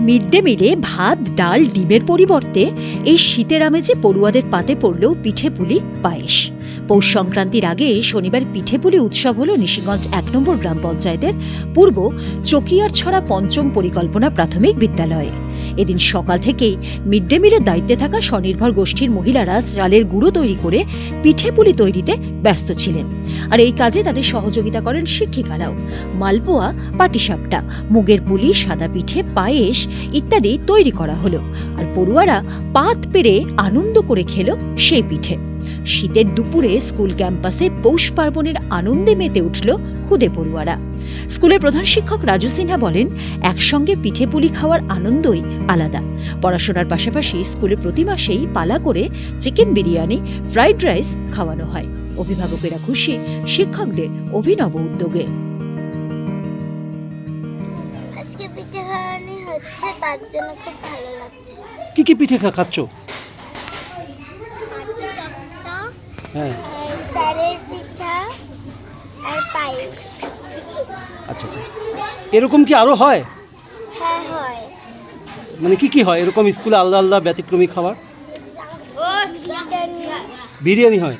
Mid day মিলে ভাত, ডাল, ডিমের পরিবর্তে এই শীতের আমেজে পড়ুয়াদের পাতে পড়লেও পিঠে পুলি পায়েস। পৌষ সংক্রান্তির আগে শনিবার পিঠে পুলি উৎসব হল নিশিগঞ্জ এক নম্বর গ্রাম পঞ্চায়েতের পূর্ব চকিয়ারছড়া পঞ্চম পরিকল্পনা প্রাথমিক বিদ্যালয়ে। এদিন সকাল থেকেই মিড ডে মিলের দায়িত্বে থাকা স্বনির্ভর গোষ্ঠীর মহিলারা চালের গুঁড়ো তৈরি করে পিঠে পুলি তৈরিতে ব্যস্ত ছিলেন। আর এই কাজে তাদের সহযোগিতা করেন শিক্ষিকারাও। মালপোয়া, পাটিসাপটা, মুগের পুলি, সাদা পিঠে, পায়েস ইত্যাদি তৈরি করা হলো। আর পড়ুয়ারা পাত পেরে আনন্দ করে খেলো সেই পিঠে। শীতের দুপুরে স্কুল ক্যাম্পাসে পৌষ পার্বণের আনন্দে মেতে উঠল খুদে পড়ুয়ারা। স্কুলের প্রধান শিক্ষক রাজু সিনহা বলেন, একসঙ্গে পিঠে পুলি খাওয়ার আনন্দই আলাদা। পড়াশোনার পাশাপাশি স্কুলে প্রতি মাসেই পালা করে চিকেন বিরিয়ানি ফ্রাইড রাইস খাওয়ানো হয়। অভিভাবকেরা খুশি শিক্ষকদের অভিনব উদ্যোগে। আজকে পিঠে খাওয়ানি হচ্ছে তার জন্য খুব ভালো লাগছে। কি কি পিঠে খা খাচ্ছ? হ্যাঁ। তারের পিঠা আর পায়েস। আচ্ছা আচ্ছা। এরকম কি আরও হ্যাঁ হয়? মানে কি কি হয়? এরকম স্কুলে আলাদা আলাদা ব্যতিক্রমী খাবার? বিরিয়ানি হয়?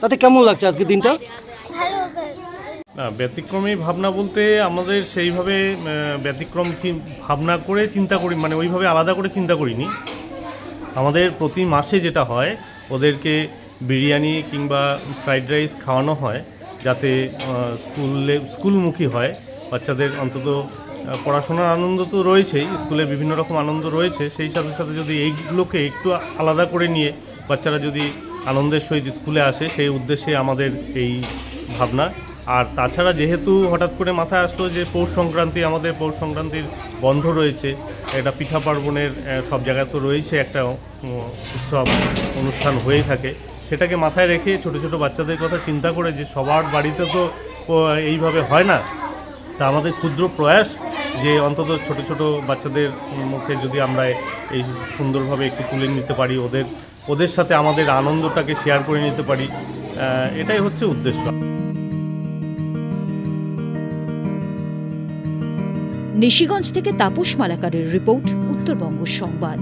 তাতে কেমন লাগছে আজকের দিনটা? ব্যতিক্রমী ভাবনা বলতে আমাদের সেইভাবে ব্যতিক্রম ভাবনা করে চিন্তা করি মানে ওইভাবে আলাদা করে চিন্তা করিনি। আমাদের প্রতি মাসে যেটা হয়, ওদেরকে বিরিয়ানি কিংবা ফ্রাইড রাইস খাওয়ানো হয়, যাতে স্কুলে, স্কুলমুখী হয়, বাচ্চাদের অন্তত পড়াশোনার আনন্দ তো রয়েছেই স্কুলে বিভিন্ন রকম আনন্দ রয়েছে, সেই সাথে সাথে যদি এইগুলোকে একটু আলাদা করে নিয়ে বাচ্চারা যদি আনন্দের সহিত স্কুলে আসে, সেই উদ্দেশ্যে আমাদের এই ভাবনা। আর তাছাড়া যেহেতু হঠাৎ করে মাথায় আসলো যে পৌষ সংক্রান্তি, আমাদের পৌষ সংক্রান্তির বন্ধ রয়েছে, এটা পিঠা পার্বণের সব জায়গায় তো রয়েছে একটা উৎসব, অনুষ্ঠান হয়েই থাকে। সেটাকে মাথায় রেখে ছোট ছোট বাচ্চাদের কথা চিন্তা করে যে সবার বাড়িতে তো এইভাবে হয় না। তা আমাদের ক্ষুদ্র প্রয়াস যে অন্তত ছোট ছোট বাচ্চাদের মুখে যদি আমরা এই সুন্দরভাবে একটু তুলে নিতে পারি, ওদের ওদের সাথে আমাদের আনন্দটাকে শেয়ার করে নিতে পারি এটাই হচ্ছে উদ্দেশ্য। নিশিগঞ্জ থেকে তাপস মালাকারের রিপোর্ট, উত্তরবঙ্গ সংবাদ।